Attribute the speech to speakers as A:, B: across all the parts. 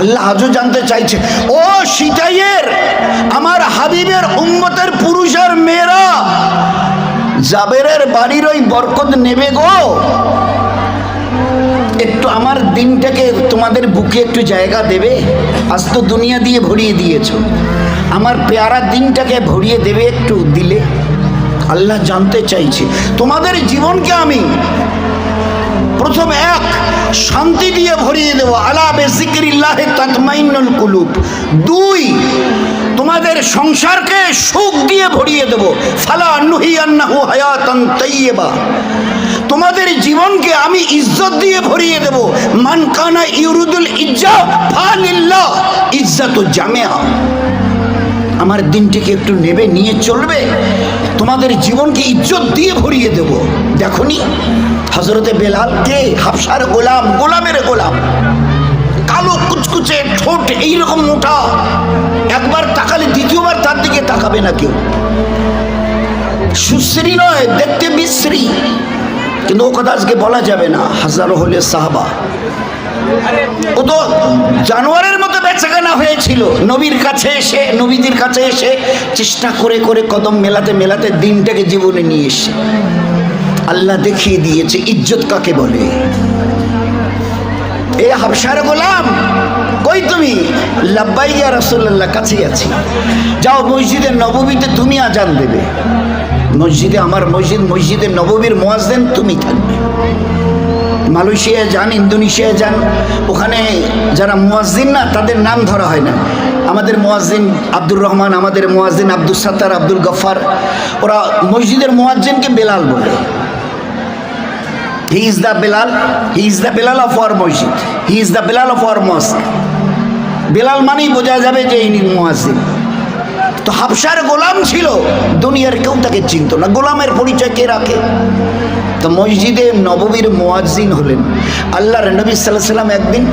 A: আল্লাহ আজও জানতে চাইছে, ও সিটাইয়ের, আমার হাবিবের উম্মতের পুরুষ আর মেয়েরা, জাবেরের বাড়ির ওই বরকত নেবে গো। একটু আমার দিনটাকে তোমাদের বুকে একটু জায়গা দেবে, আজ তো দুনিয়া দিয়ে ভরিয়ে দিয়েছ। আমার পেয়ারা দিনটাকে ভরিয়ে দেবে একটু দিলে। আল্লাহ জানতে চাইছে, তোমাদের জীবনকে আমি প্রথম এক, শান্তি দিয়ে ভরিয়ে দেবো। আলা বেসিকিল্লাহে তাতমাইনুল কুলুব। দুই, তোমাদের সংসারকে সুখ দিয়ে ভরিয়ে দেব। ফালা নুহি আন্নাহু হায়াতান তাইয়্যিবা। তোমাদের জীবনকে আমি ইজ্জত দিয়ে ভরিয়ে দেব। মান কানা ইউরুদুল ইজ্জা, ফালিল্লাহ, ইজ্জাত জামিয়া। আমার দিনটিকে একটু নেবে, নিয়ে চলবে। তোমাদের জীবনকে ইজ্জত দিয়ে ভরিয়ে দেব। দেখনি? হজরতে বেলাল কে? হাফসার গোলাম, গোলামের গোলাম। কালো কুচকুচে ঠোঁট এইরকম মোটা। একবার তাকালে দ্বিতীয়বার তার দিকে তাকাবে না কেউ। সুশ্রী নয়, দেখতে বিশ্রী। কিন্তু ও কথা আজকে বলা যাবে না। হাজারো হলে সাহাবা। ও তো জানোয়ারের মতো বেচাকেনা হয়েছিল। নবীর কাছে এসে নবীদের কাছে এসে চেষ্টা করে করে কদম মেলাতে মেলাতে দিনটাকে জীবনে নিয়ে এসে। আল্লাহ দেখিয়ে দিয়েছে, ইজ্জত কাকে বলে? এ হাবসার গোলাম, কই তুমি? লাব্বাই ইয়া রাসূলুল্লাহ, কাছেই আছি। যাও মসজিদের নববীতে তুমি আজান দেবে। মসজিদে আমার মসজিদ মসজিদের নববীর মোয়াজ্জেন তুমি থাকবে। মালয়েশিয়া যান, ইন্দোনেশিয়ায় যান, ওখানে যারা মুয়াজ্জিন না, তাদের নাম ধরা হয় না। আমাদের মুয়াজ্জিন আব্দুর রহমান, আমাদের মুয়াজ্জিন আব্দুল সাত্তার, আব্দুল গফার, ওরা মসজিদের মুয়াজ্জিনকে বেলাল বলে। He is the Bilal, he is the Bilal of our মসজিদ, he is the Bilal of our mosque. Bilal মানেই বোঝা যাবে যে ইনি মুয়াজ্জিন। তো হাফসার গোলাম ছিল। দুনিয়ার কেউ তাকে চিনত না। গোলামের পরিচয় কে রাখে? তো মসজিদে নববীর মোয়াজ্জিন হলেন। আল্লাহর নবী সাল্লাহ সাল্লাম একদিন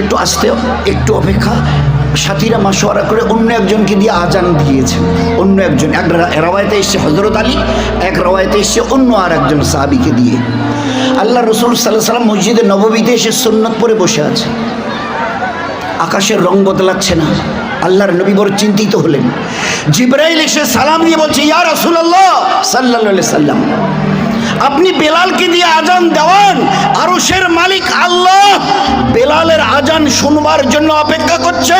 A: একটু আসতে একটু অপেক্ষা, সাথীরা মাসোয়ারা করে অন্য একজনকে দিয়ে আজান দিয়েছেন। অন্য একজন, এক রাওয়ায়তে এসছে হজরত আলী, এক রাওয়ায়তে এসছে অন্য আর একজন সাহাবিকে দিয়ে। আল্লাহ রসুল সাল্লাহ সাল্লাম মসজিদে নববীতে এসে সুন্নত পরে বসে আছে। আকাশের রং বদলাচ্ছে না। আল্লাহর নবী বড় চিন্তিত হলেন। জিব্রাইল এসে সালাম দিয়ে বলছে, ইয়া রাসূলুল্লাহ সাল্লাল্লাহু সাল্লাম, আপনি বেলালকে দিয়ে আজান দেওয়ান, আরশের মালিক আল্লাহ বেলালের আজান শুনবার জন্য অপেক্ষা করছে।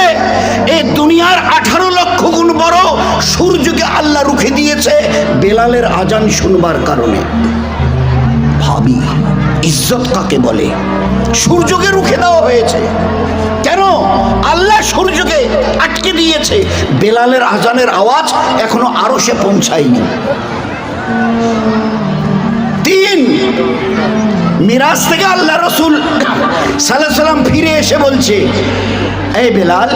A: এই দুনিয়ার আঠারো লক্ষ গুণ বড় সূর্যকে আল্লাহ রুখে দিয়েছে বেলালের আজান শুনবার কারণে। ভাবি, ইজ্জত কাকে বলে? সূর্যকে রুখে দেওয়া হয়েছে। কেন? আল্লাহ সূর্যকে আটকে দিয়েছে। বেলালের আজানের আওয়াজ এখনও আরও সে পৌঁছায়নি। তিন মিরাজ থেকে আল্লাহ রসুল সাল্লাহ সাল্লাম ফিরে এসে বলছে এই বেলাল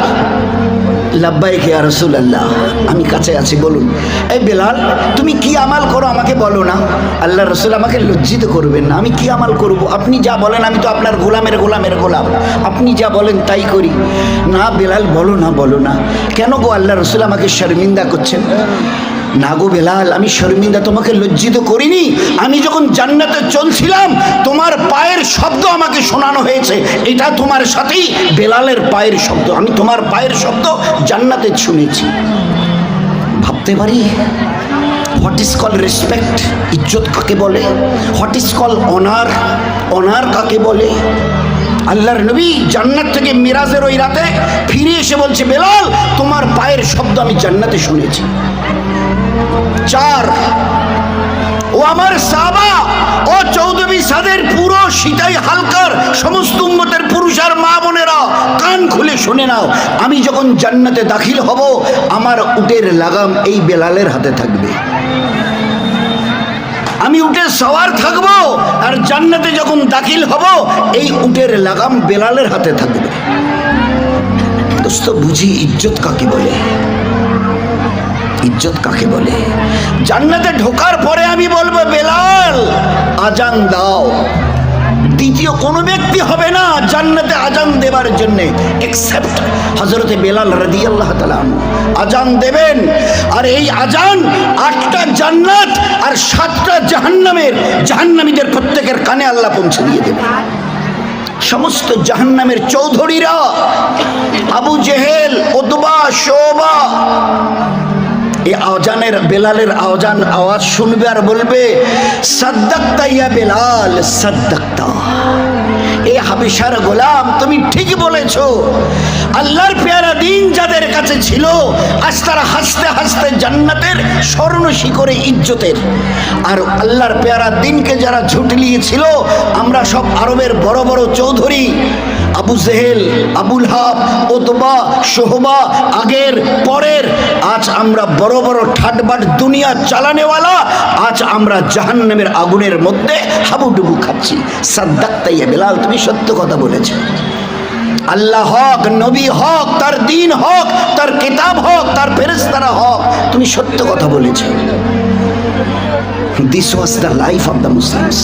A: লাব্বাই কে রসুল আল্লাহ আমি কাছে আছি, বলুন। এই বেলাল, তুমি কি আমাল করো আমাকে বলো না। আল্লাহ রসুল আমাকে লজ্জিত করবেন না। আমি কি আমাল করব? আপনি যা বলেন, আমি তো আপনার গোলামের গোলামের গোলাম। আপনি যা বলেন, তাই করি। না বেলাল, বলো না বলো না। কেন গো আল্লাহ রসুল আমাকে শর্মিন্দা করছেন? না গো বেলাল, আমি শর্মিন্দা তোমাকে লজ্জিত করিনি। আমি যখন জান্নাতে চলছিলাম, তোমার পায়ের শব্দ আমাকে শোনানো হয়েছে। এটা তোমার সাথেই বেলালের পায়ের শব্দ। আমি তোমার পায়ের শব্দ জান্নাতে শুনেছি। ভাবতে পারি? হোয়াট ইজ কল রেসপেক্ট ইজ্জত কাকে বলে? What is call honour honour কাকে বলে? আল্লাহর নবী জান্নাত থেকে মিরাজের ওই রাতে ফিরে এসে বলছে, বেলাল, তোমার পায়ের শব্দ আমি জান্নাতে শুনেছি। চার, ও আমার সাবা ও চৌধুরী সাদের পুরো সীতাই হালকার, সমস্ত উম্মতের পুরুষ আর মা বোনেরা কান খুলে শুনে নাও। আমি যখন জান্নাতে দাখিল হব, আমার উটের লাগাম এই বেলালের হাতে থাকবে। আমি উঠে সওয়ার থাকব আর জান্নাতে যখন দাখিল হব, এই উটের লাগাম বেলালের হাতে থাকবে। দোস্ত, বুঝি ইজ্জত কাকে বলে? ইজ্জত কাকে বলে? জান্নাতে ঢোকার পরে আমি বলব, বেলাল, আজান দাও। হবে না জান্নাতে আজান দেবার জন্য। এক্সেপ্ট হজরতে বেলাল রাদি আল্লাহ আজান দেবেন। আর এই আজান আটটা জান্নাত আর সাতটা জাহান্নামের জাহান্নামীদের প্রত্যেকের কানে আল্লাহ পৌঁছে দিয়ে দেবেন। সমস্ত জাহান্নামের চৌধুরীরা আবু জেহেল, উতবা, শোবা, এই আজানের বেলালের আওজান আওয়াজ শুনবে আর বলবে, সাদ্দাক্তা ইয়া বেলাল, সাদ্দাক্তা। হাবিসার গোলাম, তুমি ঠিক বলেছ। আল্লাহর পেয়ারা দিন যাদের কাছে ছিল, আজ তারা হাসতে হাসতে জান্নাতের স্বর্ণ শিখরে ইজ্জতের। আর আল্লাহর পেয়ারা দিনকে যারা ঝুটলিয়েছিল আমরা সব আরবের বড় বড় Chowdhury. Abu Jahl, Abu Lahab, Utba, Shoba, আগের, পরের। আজ আমরা বড় বড় ঠাটবাট দুনিয়া চালানেওয়ালা, আজ আমরা জাহান্নামের আগুনের মধ্যে হাবুডুবু খাচ্ছি। সাদ্দাক্তাইয়া বেলাল, তুমি সত্য কথা বলেছ। আল্লাহ হক, নবী হক, তার দিন হক, তার কিতাব হক, তার ফেরেস্তারা হক, তুমি সত্য কথা বলেছ। This was the life of the Muslims